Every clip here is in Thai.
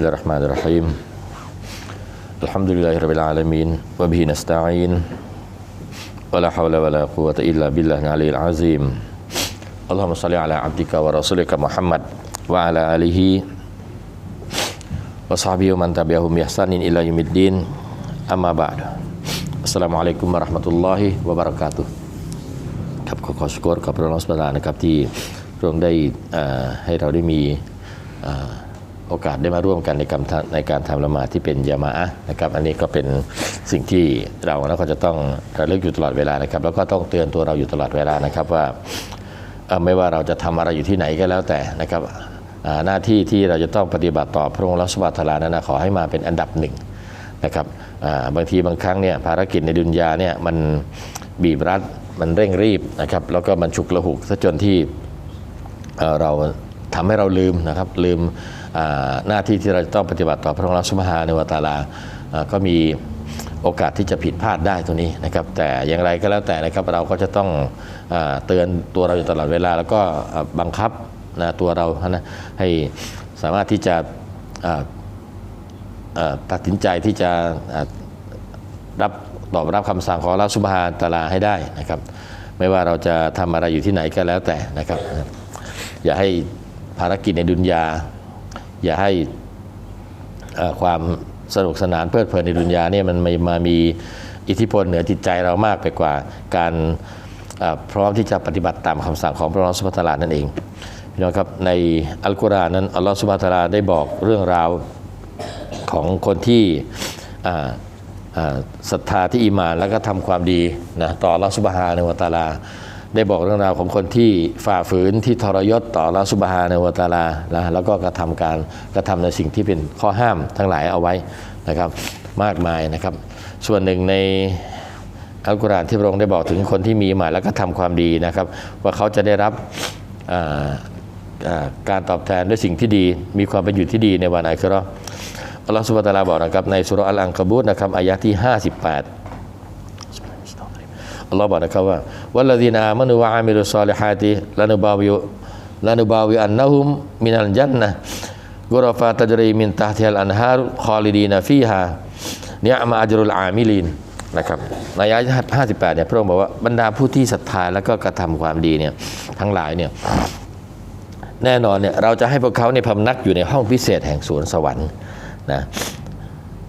الله الرحمن الرحيم الحمد لله رب العالمين وبه نستعين ولا حول ولا قوة إلا بالله العلي العظيم اللهم صل على عبدك ورسولك محمد وعلى آله وصحبه ومن تبعهم بإحسان إلى يوم الدين أما بعد السلام عليكم ورحمة الله وبركاته ครับขอขอชกรกับพระองค์สุบานนะครับที่พระองค์ได้อ่าให้เราได้มีอ่า โอกาสได้มาร่วมกันในการทำในการทำละหมาดที่เป็นยามาอะนะครับ อันนี้ก็เป็นสิ่งที่เราแล้วก็จะต้องระลึกอยู่ตลอดเวลานะครับ แล้วก็ต้องเตือนตัวเราอยู่ตลอดเวลานะครับว่าไม่ว่าเราจะทำอะไรอยู่ที่ไหนก็แล้วแต่นะครับหน้าที่ที่เราจะต้องปฏิบัติต่อพระองค์รัสวาตลานั้นนะขอให้มาเป็นอันดับหนึ่งนะครับบางทีบางครั้งเนี่ยภารกิจในดุนยาเนี่ยมันบีบรัดมันเร่งรีบนะครับแล้วก็มันฉุกละหุกซะจนที่เราทำให้เราลืมนะครับลืม หน้าที่ที่เราจะต้องปฏิบัติต่อพระองค์รัสุภาในวตาลาก็มีโอกาสที่จะผิดพลาดได้ตัวนี้นะครับ แต่อย่างไรก็แล้วแต่นะครับเราก็จะต้องอเตือนตัวเราอยู่ตลอดเวลา แล้วก็บังคับนะตัวเรานะให้สามารถที่จะตัดสินใจที่จะรับตอบรับคำสั่งของเราสุบฮานตาลาให้ได้นะครับ ไม่ว่าเราจะทำอะไรอยู่ที่ไหนก็แล้วแต่นะครับ อย่าให้ภารกิจในดุนยา อย่าให้ความสนุกสนานเพลิดเพลินในดุนยาเนี่ยมันมามามีอิทธิพลเหนือจิตใจเรามากไปกว่าการพร้อมที่จะปฏิบัติตามคำสั่งของพระองค์สุบฮาตาลานั่นเองพี่น้องครับในอัลกุรอานนั้นอัลลอฮฺสุบฮาตาลาได้บอกเรื่องราวของคนที่ศรัทธาที่อีหมานแล้วก็ทำความดีนะต่อลอสุบฮาในวะตาลา ได้บอกเรื่องราวของคนที่ฝ่าฝืนที่ทรยศต่อลอสุบฮาในวตาลานะแล้วก็กระทำการกระทำในสิ่งที่เป็นข้อห้ามทั้งหลายเอาไว้นะครับ มากมายนะครับ ส่วนหนึ่งในอัลกุรอานที่พระองค์ได้บอกถึงคนที่มีหมาแล้วก็ทำความดีนะครับ ว่าเขาจะได้รับการตอบแทนด้วยสิ่งที่ดี มีความเป็นอยู่ที่ดีในวันอาคิเราอัลลอฮฺสุบฮานะฮูวตาลาบอกนะครับในสุรอัลอังกะบูตนะครับอายะที่ 58 อัลลอฮ์บอกนะครับว่าวัลลดีนามานุวะอามิลุศอลิฮาติลานุบาวิลานุบาวิอันนะฮุมมินัลจันนะกุรฟาตัจรีมินตาฮิลอันฮารุคอลิดีนาฟีฮาเนียมาอัจรุลอามิลินนะครับในอายะที่58เนี่ยพระองค์บอกว่าบรรดาผู้ที่ศรัทธาแล้วก็กระทำความดีเนี่ยทั้งหลายเนี่ยแน่นอนเนี่ยเราจะให้พวกเขาเนี่ยพำนักอยู่ในห้องพิเศษแห่งสวนสวรรค์นะ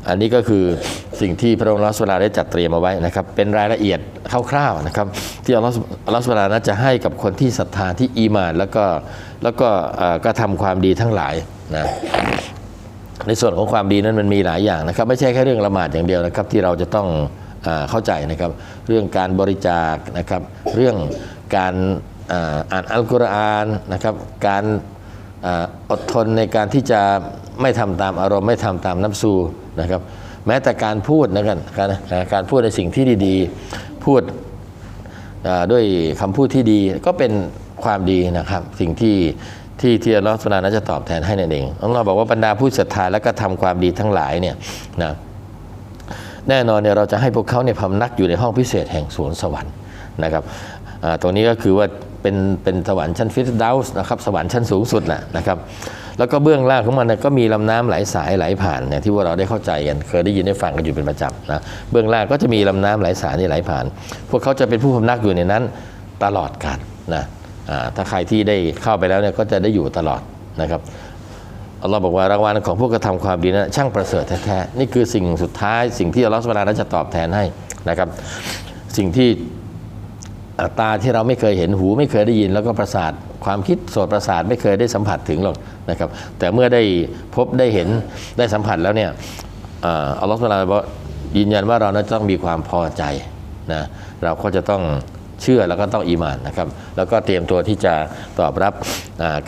อันนี้ก็คือสิ่งที่พระองค์ลอสวลาได้จัดเตรียมเอาไว้นะครับ เป็นรายละเอียดคร่าวๆนะครับ ที่อัลลอฮฺสุบฮานะฮูวลานั้นจะให้กับคนที่ศรัทธาที่อีมานแล้วก็แล้วก็กระทำความดีทั้งหลายนะในส่วนของความดีนั้นมันมีหลายอย่างนะครับ ไม่ใช่แค่เรื่องละหมาดอย่างเดียวนะครับ ที่เราจะต้องอเข้าใจนะครับ เรื่องการบริจาคนะครับ เรื่องการอ่าอ่านอัลกุรอานนะครับการออดทนในการที่จะไม่ทำตามอารมณ์ไม่ทำตามน้ำซู นะครับ แม้แต่การพูดนะครับการการพูดในสิ่งที่ดีๆ พูดด้วยคำพูดที่ดีก็เป็นความดีนะครับ สิ่งที่ที่ที่อัลลอฮฺสุบฮานะฮูวะตะอาลานั้นจะตอบแทนให้นั่นเองอัลลอฮ์บอกว่าบรรดาผู้ศรัทธาและก็ทำความดีทั้งหลายเนี่ยนะแน่นอนเนี่ยเราจะให้พวกเขาเนี่ยพำนักอยู่ในห้องพิเศษแห่งสวนสวรรค์นะครับตรงนี้ก็คือว่าเป็นเป็นสวรรค์ชั้นฟิสดาวส์นะครับสวรรค์ชั้นสูงสุดนะนะครับ แล้วก็เบื้องล่างของมันก็มีลำน้ำไหลสายไหลผ่านเนี่ยที่พว่าเราได้เข้าใจกันเคยได้ยินได้ฟังกันอยู่เป็นประจำนะเบื้องล่างก็จะมีลำน้ำไหลสายนี่ไหลผ่าน พวกเขาจะเป็นผู้พำนักอยู่ในนั้นตลอดกาลนะถ้าใครที่ได้เข้าไปแล้วเนี่ยก็จะได้อยู่ตลอดนะครับอัลลอฮ์บอกว่ารางวัลของผู้กระทำความดีนั้นช่างประเสริฐแท้ๆนี่คือสิ่งสุดท้ายสิ่งที่อัลลอฮ์สุบานะฮูวะตะอาลานั้นจะตอบแทนให้นะครับ สิ่งที่ ตาที่เราไม่เคยเห็นหูไม่เคยได้ยิน แล้วก็ประสาทความคิดโสตประสาทไม่เคยได้สัมผัสถึงหรอกนะครับ แต่เมื่อได้พบได้เห็นได้สัมผัสแล้วเนี่ยอัลลอฮฺสุบฮานะฮูวลาบอกยืนยันว่าเรานั้นต้องมีความพอใจนะเราก็จะต้องเชื่อแล้วก็ต้องอีมานนะครับ แล้วก็เตรียมตัวที่จะตอบรับ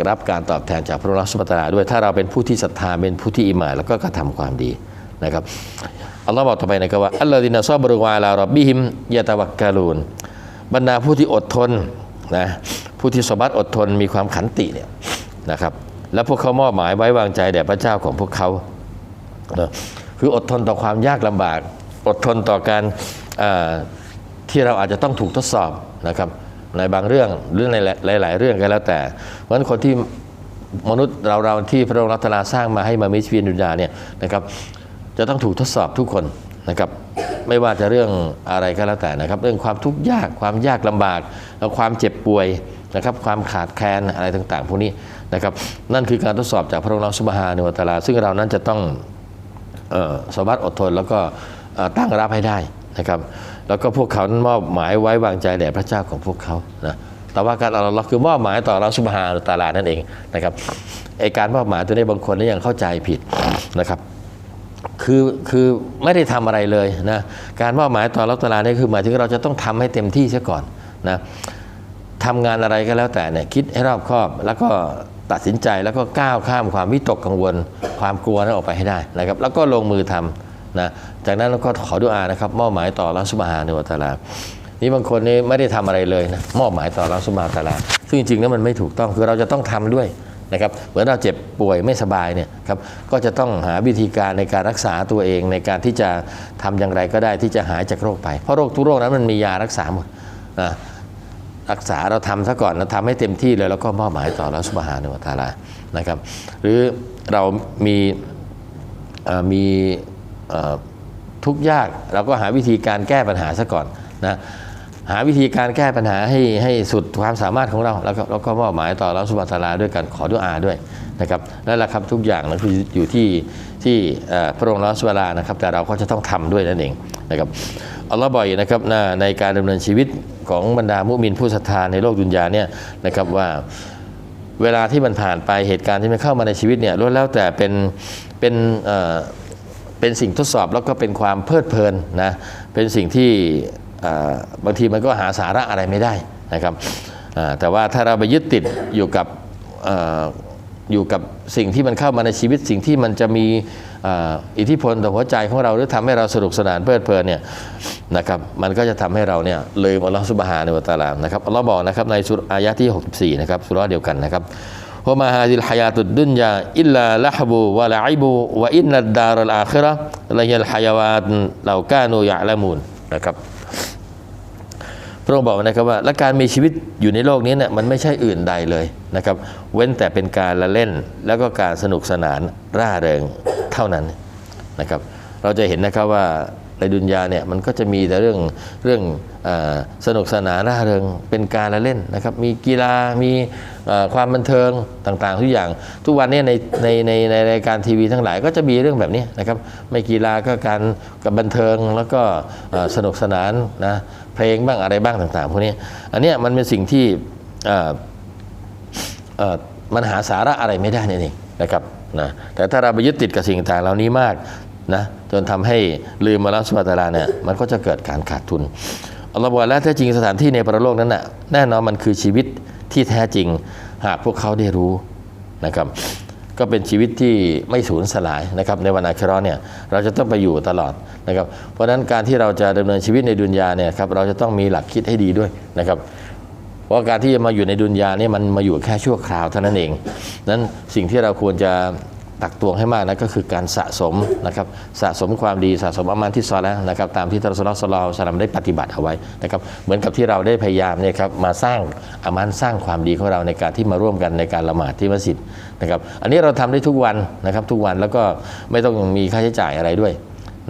รับการตอบแทนจากพระองค์สุบฮานะฮูวะตะอาด้วยถ้าเราเป็นผู้ที่ศรัทธาเป็นผู้ที่อีมานแล้วก็กระทำความดีนะครับอัลลอฮ์บอกต่อไปนะครับว่าอัลลอฮฺดินาซอบรุวาลารับบิฮิมยะตะวักกาลูน บรรดาผู้ที่อดทนนะผู้ที่สบัดอดทนมีความขันติเนี่ยนะครับ แล้วพวกเขามอบหมายไว้วางใจแด่พระเจ้าของพวกเขาคืออดทนต่อความยากลำบาก อดทนต่อการที่เราอาจจะต้องถูกทดสอบนะครับในบางเรื่องหรือในหลาย ๆ เรื่องก็แล้วแต่ เพราะฉะนั้นคนที่มนุษย์เราเราที่พระองค์รัตนาสร้างมาให้มามีชีวิตดุนยาเนี่ยนะครับจะต้องถูกทดสอบทุกคนนะครับ ไม่ว่าจะเรื่องอะไรก็แล้วแต่นะครับ เรื่องความทุกข์ยากความยากลำบากแล้วความเจ็บป่วยนะครับความขาดแคลนอะไรต่างๆพวกนี้นะครับนั่นคือการทดสอบจากพระองค์เราสุบฮานุวตาลา ซึ่งเรานั้นจะต้องออสามารถอดทนแล้วก็ตั้งรับให้ได้นะครับแล้วก็พวกเขานั้นมอบหมายไว้วางใจแด่พระเจ้าของพวกเขานะแต่ว่าการอัลลอฮ์คือมอบหมายต่อเราสุบฮานุตาลานั่นเองนะครับไอการมอบหมายตัวนี้บางคนนี่ยังเข้าใจผิดนะครับ คือคือไม่ได้ทำอะไรเลยนะการมอบหมายต่อรัตลานี่คือหมายถึงเราจะต้องทำให้เต็มที่ซะก่อนนะทำงานอะไรก็แล้วแต่เนี่ยคิดให้รอบคอบแล้วก็ตัดสินใจแล้วก็ก้าวข้ามความวิตกกังวล ความกลัวนั้นออกไปให้ได้นะครับ แล้วก็ลงมือทำนะจากนั้นเราก็ขอดุอานะครับมอบหมายต่อรัสุบฮาในวัตาลานี่บางคนนี่ไม่ได้ทำอะไรเลยนะมอบหมายต่อรัสุบฮาตะอาลาซึ่งจริงๆแล้วมันไม่ถูกต้องคือเราจะต้องทำด้วย นะครับเหมือนเราเจ็บป่วยไม่สบายเนี่ยครับก็จะต้องหาวิธีการในการรักษาตัวเองในการที่จะทำอย่างไรก็ได้ที่จะหายจากโรคไป เพราะโรคทุกโรคนั้นมันมียารักษาหมดนะรักษาเราทำซะก่อนเราทำให้เต็มที่เลยแล้วก็มอบหมายต่อรัสุบฮานุวตาลานะครับ หรือเรามีมีทุกยากเราก็หาวิธีการแก้ปัญหาซะก่อนนะ หาวิธีการแก้ปัญหาให้ให้สุดความสามารถของเรา แล้วก็แล้วก็มอบหมายต่อรัสุบฮาตะอาลาด้วยการขอดุอาด้วยนะครับนั่นแหละครับทุกอย่างนั้นคืออยู่ที่ที่พระองค์รัสุบฮาตะอาลานะครับ แต่เราก็จะต้องทำด้วยนั่นเองนะครับอัลลอฮ์บ่อยนะครับในการดำเนินชีวิตของบรรดามุมินผู้ศรัทธาในโลกดุนยาเนี่ยนะครับว่าเวลาที่มันผ่านไปเหตุการณ์ที่มันเข้ามาในชีวิตเนี่ยล้วนแล้วแต่เป็นเป็นเป็นสิ่งทดสอบแล้วก็เป็นความเพลิดเพลินนะเป็นสิ่งที่ บางทีมันก็หาสาระอะไรไม่ได้นะครับแต่ว่าถ้าเราไปยึดติดอยู่กับอยู่กับสิ่งที่มันเข้ามาในชีวิตสิ่งที่มันจะมีอิทธิพลต่อหัวใจของเราหรือทำให้เราสนุกสนานเพลิดเพลินเนี่ยนะครับมันก็จะทำให้เราเนี่ยลืมอัลลอฮฺสุบฮานะฮูวะตาลามนะครับอัลลอฮ์บอกนะครับในสุรอายะที่ 64นะครับสุราเดียวกันนะครับว่ามาฮาดิลฮายาตุดดุนยาอิลลาละฮบูวะละอิบูวะอินนัดดารัลอาคิระละยัลฮายาวาตเหล่ากานูยะละมูนนะครับ พระองค์บอกนะครับว่าและการมีชีวิตอยู่ในโลกนี้เนี่ยมันไม่ใช่อื่นใดเลยนะครับเว้นแต่เป็นการละเล่นแล้วก็การสนุกสนานร่าเริงเท่านั้นนะครับเราจะเห็นนะครับว่า ในดุนยาเนี่ยมันก็จะมีแต่เรื่องเรื่องอสนุกสนานร่าเริงเป็นการละเล่นนะครับมีกีฬามีความบันเทิงต่างๆ ทุกอย่างทุกวันนี้ในในในในรายการทีวีทั้งหลายก็จะมีเรื่องแบบนี้นะครับไม่กีฬาก็การกับบันเทิงแล้วก็สนุกสนานนะเพลงบ้างอะไรบ้างต่างๆพวกนี้อันเนี้ยมันเป็นสิ่งที่มันหาสาระอะไรไม่ได้นั่เองนะครับนะแต่ถ้าเราไปยึดติดกับสิ่งต่างเหล่านี้มาก นะจนทำให้ลืมมาแล้วสุภาตาราเนี่ยมันก็จะเกิดการขาดทุนอัลลอฮฺบอกและแท้จริงสถานที่ในปรโลกนั้นน่ะแน่นอนมันคือชีวิตที่แท้จริงหากพวกเขาได้รู้นะครับก็เป็นชีวิตที่ไม่สูญสลายนะครับในวันอาคราเนี่ยเราจะต้องไปอยู่ตลอดนะครับเพราะฉะนั้นการที่เราจะดำเนินชีวิตในดุนยาเนี่ยครับเราจะต้องมีหลักคิดให้ดีด้วยนะครับเพราะการที่จะมาอยู่ในดุนยาเนี่ยมันมาอยู่แค่ชั่วคราวเท่านั้นเองนั้นสิ่งที่เราควรจะ ตักตวงให้มากนะก็คือการสะสมนะครับสะสมความดีสะสมอามันที่ซอแล้วนะครับตามที่ทรสลสลาสลามได้ปฏิบัติเอาไว้นะครับเหมือนกับที่เราได้พยายามเนี่ยครับมาสร้างอามันสร้างความดีของเราในการที่มาร่วมกันในการละหมาดที่มัสยิดนะครับอันนี้เราทำได้ทุกวันนะครับทุกวันแล้วก็ไม่ต้องมีค่าใช้จ่ายอะไรด้วย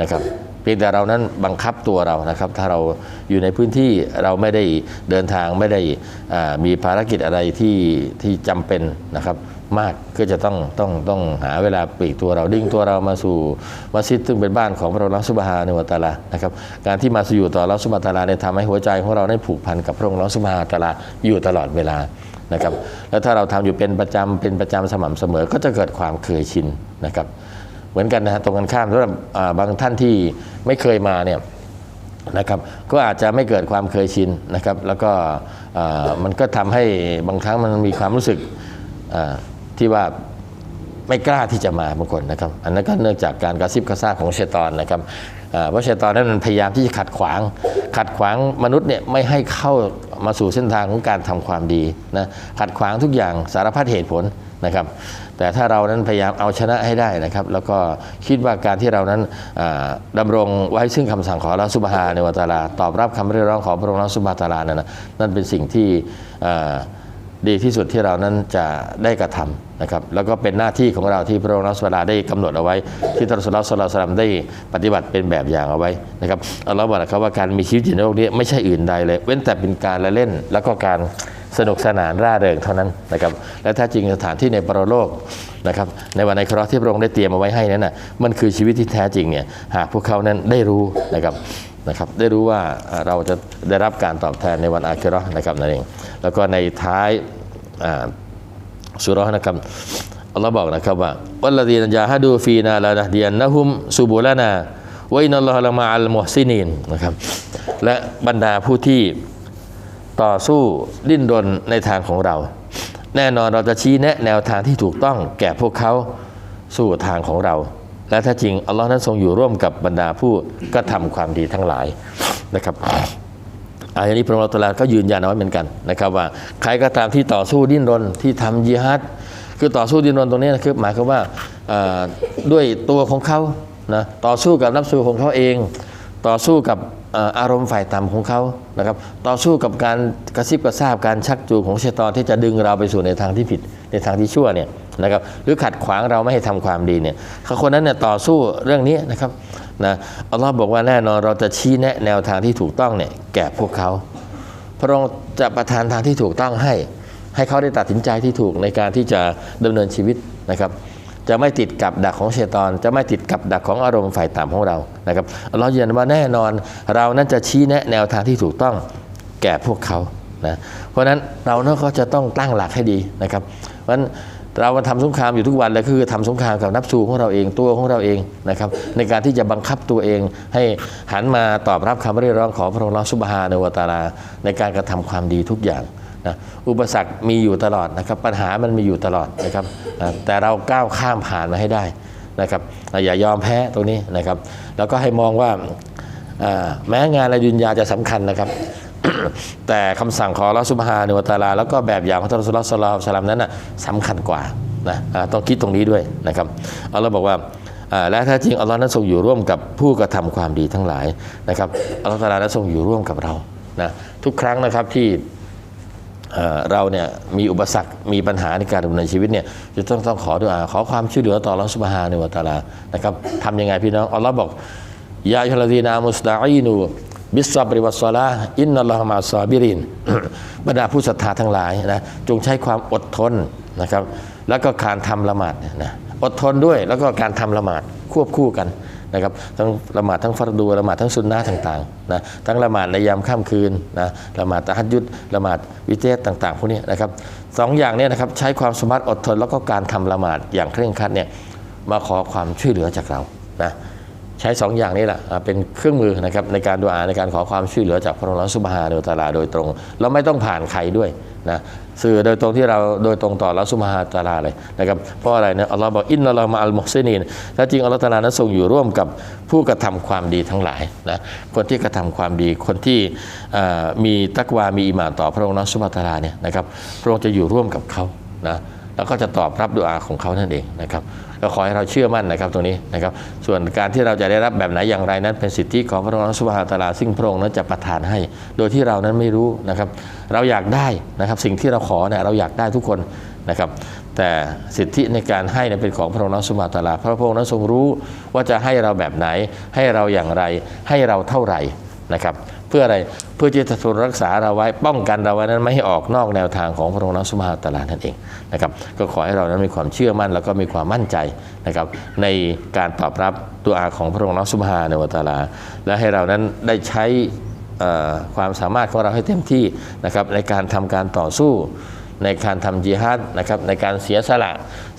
นะครับเพียงแต่เรานั้นบังคับตัวเรานะครับ ถ้าเราอยู่ในพื้นที่เราไม่ได้เดินทางไม่ได้มีภารกิจอะไรที่ที่จำเป็นนะครับ มากก็จะต้องต้องต้องหาเวลาปลีกตัวเราดิ้งตัวเรามาสู่มัสยิดซึ่งเป็นบ้านของพระองค์สุบฮาในวัตาลานะครับการที่มาสู่อยู่ต่อเราสุบฮาตาลาเนี่ยทำให้หัวใจของเราได้ผูกพันกับพระองค์สุบฮาตะอาลาอยู่ตลอดเวลานะครับแล้วถ้าเราทำอยู่เป็นประจำเป็นประจำสม่ำเสมอก็จะเกิดความเคยชินนะครับเหมือนกันนะฮะตรงกันข้ามสำหรับอ่าบางท่านที่ไม่เคยมาเนี่ยนะครับก็อาจจะไม่เกิดความเคยชินนะครับ แล้วก็มันก็ทำให้บางครั้งมันมีความรู้สึก ที่ว่าไม่กล้าที่จะมาบางคนนะครับ อันนั้นก็เนื่องจากการกระซิบกระซาบของเชตอนนะครับเพราะเชตอนนั้นมันพยายามที่จะขัดขวาง ขัดขวางมนุษย์เนี่ยไม่ให้เข้ามาสู่เส้นทางของการทำความดีนะขัดขวางทุกอย่างสารพัดเหตุผลนะครับ แต่ถ้าเรานั้นพยายามเอาชนะให้ได้นะครับ แล้วก็คิดว่าการที่เรานั้นอ่ารงไว้ซึ่งคำสั่งของราสุบฮาในวัตาลา ตอบรับคำเรียกร้องของพระองค์ราสุบฮาตาลานั่นนะนั่นเป็นสิ่งที่ ดีที่สุดที่เรานั้นจะได้กระทำนะครับแล้วก็เป็นหน้าที่ของเราที่พระองค์นัสวลาได้กำหนดเอาไว้ ที่ท่านสุลต่านสลานได้ปฏิบัติเป็นแบบอย่างเอาไว้นะครับอัลลอฮ์บอกนะครับว่าการมีชีวิตอยู่ในโลกนี้ไม่ใช่อื่นใดเลย เว้นแต่เป็นการละเล่น แล้วก็การสนุกสนานร่าเริงเท่านั้นนะครับและถ้าจริงสถานที่ในปรโลกนะครับในวันในครอที่พระองค์ได้เตรียมเอาไว้ให้นั้นน่ะมันคือชีวิตที่แท้จริงเนี่ยหากพวกเขานั้นได้รู้นะครับ นะครับได้รู้ว่าเราจะได้รับการตอบแทนในวันอาคิราะห์นะครับนั่นเองแล้วก็ในท้ายสุรนะครับอัลลอฮ์บอกนะครับว่าวัลลดีนยาฮะดูฟีนาลานะดียนนะฮุมซูบุลานาวอินัลลอฮะละมาอัลมุฮซินีนนะครับและบรรดาผู้ที่ต่อสู้ดิ้นรนในทางของเรา แน่นอนเราจะชี้แนะแนวทางที่ถูกต้องแก่พวกเขาสู่ทางของเรา และถ้าจริงอัลลอฮ์นั้นทรงอยู่ร่วมกับบรรดาผู้กระทำความดีทั้งหลายนะครับอายะนี้พระองค์ตรัสก็ยืนยันเอาไว้เหมือนกันนะครับว่าใครก็ตามที่ต่อสู้ดิ้นรนที่ทำยิฮัดคือต่อสู้ดิ้นรนตรงนี้นะคือหมายความว่าด้วยตัวของเขานะต่อสู้กับนับสู้ของเขาเอง ต่อสู้กับอารมณ์ฝ่ายต่ำของเขานะครับต่อสู้กับการกระซิบกระซาบการชักจูงของชัยตอนที่จะดึงเราไปสู่ในทางที่ผิดในทางที่ชั่วเนี่ย นะครับหรือขัดขวางเราไม่ให้ทำความดีเนี่ยคนนั้นเนี่ยต่อสู้เรื่องนี้นะครับนะอัลลอฮ์บอกว่าแน่นอนเราจะชี้แนะแนวทางที่ถูกต้องเนี่ยแก่พวกเขาพระองค์จะประทานทางที่ถูกต้องให้ ให้เขาได้ตัดสินใจที่ถูกในการที่จะดำเนินชีวิตนะครับ จะไม่ติดกับดักของเชตอน จะไม่ติดกับดักของอารมณ์ฝ่ายต่ำของเรานะครับอัลลอฮ์ยืนว่าแน่นอนเรานั้นจะชี้แนะแนวทางที่ถูกต้องแก่พวกเขานะเพราะนั้นเราเนี่ยก็จะต้องตั้งหลักให้ดีนะครับเพราะนั้น เรามาทำสงครามอยู่ทุกวันเลยคือทำสงครามกับนับสูของเราเองตัวของเราเองนะครับในการที่จะบังคับตัวเองให้หันมาตอบรับคำเรียกร้องของพระองค์สุบฮาในวะตาลาในการกระทำความดีทุกอย่างนะอุปสรรคมีอยู่ตลอดนะครับปัญหามันมีอยู่ตลอดนะครับแต่เราก้าวข้ามผ่านมาให้ได้นะครับอย่ายอมแพ้ตรงนี้นะครับ แล้วก็ให้มองว่าแม้งานและยุนยาจะสำคัญนะครับ แต่คำสั่งของอัลอสุบฮานุวตาลา แล้วก็แบบอย่างของท่านรอสุลลอฮฺศ็อลลัลลอฮุอะลัยฮิวะซัลลัมนั้นนะสำคัญกว่านะต้องคิดตรงนี้ด้วยนะครับอัลลอฮ์บอกว่าและแท้จริงอัลลอฮ์นั้นทรงอยู่ร่วมกับผู้กระทำความดีทั้งหลายนะครับอัลลอฮ์ตาลานั้นทรงอยู่ร่วมกับเรานะทุกครั้งนะครับที่เราเนี่ยมีอุปสรรคมีปัญหาในการดำเนินชีวิตเนี่ยจะต้องต้องขอดุอาขอความช่วยเหลือต่ออัลลอฮฺสุบฮานุวตาลานะครับทำยังไงพี่น้องอัลลอฮ์บอกยาอัลลอฮีนามุสตาอีนู บิสซับริวัสซอลาอินนัลลอฮฺมาซอบิรินบรรดาผู้ศรัทธาทั้งหลายนะจงใช้ความอดทนนะครับ แล้วก็การทำละหมาดนะอดทนด้วยแล้วก็การทำละหมาดควบคู่กันนะครับทั้งละหมาดทั้งฟัรดูละหมาดทั้งซุนนะต่างๆนะทั้งละหมาดในยามค่ำคืนนะละหมาดตะฮัดยุดละหมาดวิเทศต่างๆพวกนี้นะครับสองอย่างเนี้นะครับใช้ความสามารถอดทนแล้วก็การทำละหมาดอย่างเคร่งครัดเนี่ยมาขอความช่วยเหลือจากเรานะ ใช้สองอย่างนี้แหละเป็นเครื่องมือนะครับในการดูอาในการขอความช่วยเหลือจากพระองค์สุบฮานุวะตาลาโดยตรง เราไม่ต้องผ่านใครด้วยนะสื่อโดยตรงที่เราโดยตรงต่อละสุบฮานุวะตาลาเลยนะครับเพราะอะไรเนะอัลลอฮ์บอกอินนัลลอฮฺมาอัลมุฮซินีนแท้จริงอัลลอฮ์ตาลานั้นทรงอยู่ร่วมกับผู้กระทำความดีทั้งหลายนะคนที่กระทำความดีคนที่มีตักวามีอิมานต่อพระองค์สุบาตาลาเนี่ยนะครับพระองค์จะอยู่ร่วมกับเขานะแล้วก็จะตอบรับดุอาของเขานั่นเองนะครับ ก็ขอให้เราเชื่อมั่นนะครับตรงนี้นะครับ ส่วนการที่เราจะได้รับแบบไหนอย่างไรนั้นเป็นสิทธิของพระองค์สุบฮาตาลาซึ่งพระองค์นั้นจะประทานให้ โดยที่เรานั้นไม่รู้นะครับ เราอยากได้นะครับสิ่งที่เราขอเนี่ยเราอยากได้ทุกคนนะครับแต่สิทธิในการให้เนี่ยเป็นของพระองค์สุบฮานุวะตาลาพระพองค์นั้นทรงรู้ว่าจะให้เราแบบไหน ให้เราอย่างไร ให้เราเท่าไหร่นะครับ พื่ออะไรเพื่อจะทุนรักษาเราไว้ป้องกันเราไว้นั้นไม่ให้ออกนอกแนวทางของพระองค์สุบฮาตะอาลานั่นเองนะครับก็ขอให้เรานั้นมีความเชื่อมั่นแล้วก็มีความมั่นใจนะครับในการตอบรับตัวอาของพระองค์สุบฮานุวะตะอาลา และให้เรานั้นได้ใช้ความสามารถของเราให้เต็มที่นะครับในการทำการต่อสู้ ในการทำจิฮัดนะครับในการเสียสละ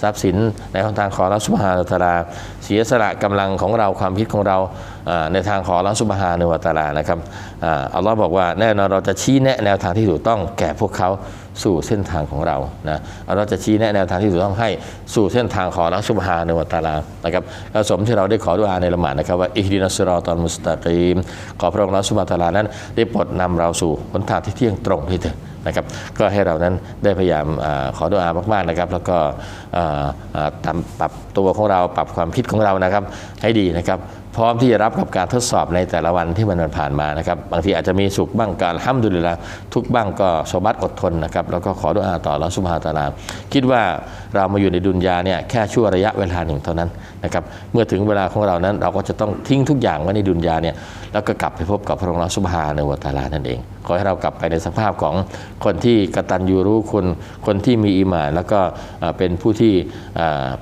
ทรัพย์สินในทางของอัลลอฮฺสุบฮานตะอาลา เสียสละกำลังของเราความคิดของเราในทางของอัลลอฮฺสุบฮานุวตะอาลานะครับอัลลอฮ์บอกว่าแน่นอนเราจะชี้แนะแนวทางที่ถูกต้องแก่พวกเขา สู่เส้นทางของเรานะอัลลอฮ์จะชี้แนะแนวทางที่ถูกต้องให้สู่เส้นทางของอัลลอฮฺสุบฮานุวะตาลานะครับก็สมที่เราได้ขอดุอาในละหมาดนะครับว่าอิฮดินัสรอตอนมุสตะกีมขอพระองค์อัลลอฮฺสุบฮาตาลานั้นได้โปรดนำเราสู่หนทางที่เที่ยงตรงที่เถิดนะครับก็ให้เรานั้นได้พยายามอขอดุอามากๆนะครับ แล้วก็ทำปรับตัวของเราปรับความคิดของเรานะครับให้ดีนะครับ พร้อมที่จะรับกับการทดสอบในแต่ละวันที่มันผ่านมานะครับบางทีอาจจะมีสุขบ้างการห้ามดุลิละทุกบ้างก็สบัดอดทนนะครับแล้วก็ขอดุอาต่ออัลเราะห์ซุบฮาตาลาคิดว่าเรามาอยู่ในดุนยาเนี่ยแค่ชั่วระยะเวลาหนึ่งเท่านั้นนะครับเมื่อถึงเวลาของเรานั้นเราก็จะต้องทิ้งทุกอย่างไว้ในดุนยาเนี่ยแล้วก็กลับไปพบกับพระองค์อัลเลาะห์ซุบฮานวะตาลานั่นเอง ขอให้เรากลับไปในสภาพของคนที่กตัญญูรู้คุณคนที่มีอีหมานแล้วก็เป็นผู้ที่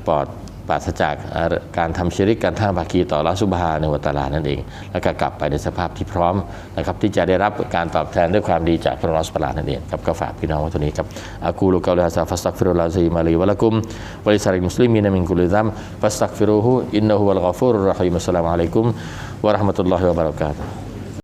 ปลอด ปราศจากการทำชิริกการท่าบากีต่อลอฮ์ซุบฮาในวะตลานั่นเอง แล้วก็กลับไปในสภาพที่พร้อมนะครับที่จะได้รับการตอบแทนด้วยความดีจากพระองค์อัสุบฮานนั่นเองครับก็ฝากพี่น้องไว้ตรงนี้ครับอากูลกาลฮะซาฟัสตักฟิรุลาซีมาลีวะละกุมวะลิซาริมุสลิมีนมินกุลิซัมฟัสตักฟิรุฮูอินนะฮูวัลกอฟูรุรราะฮีมอัสสลามุอะลัยกุมวะราะห์มะตุลลอฮิวะบะเราะกาตุฮ์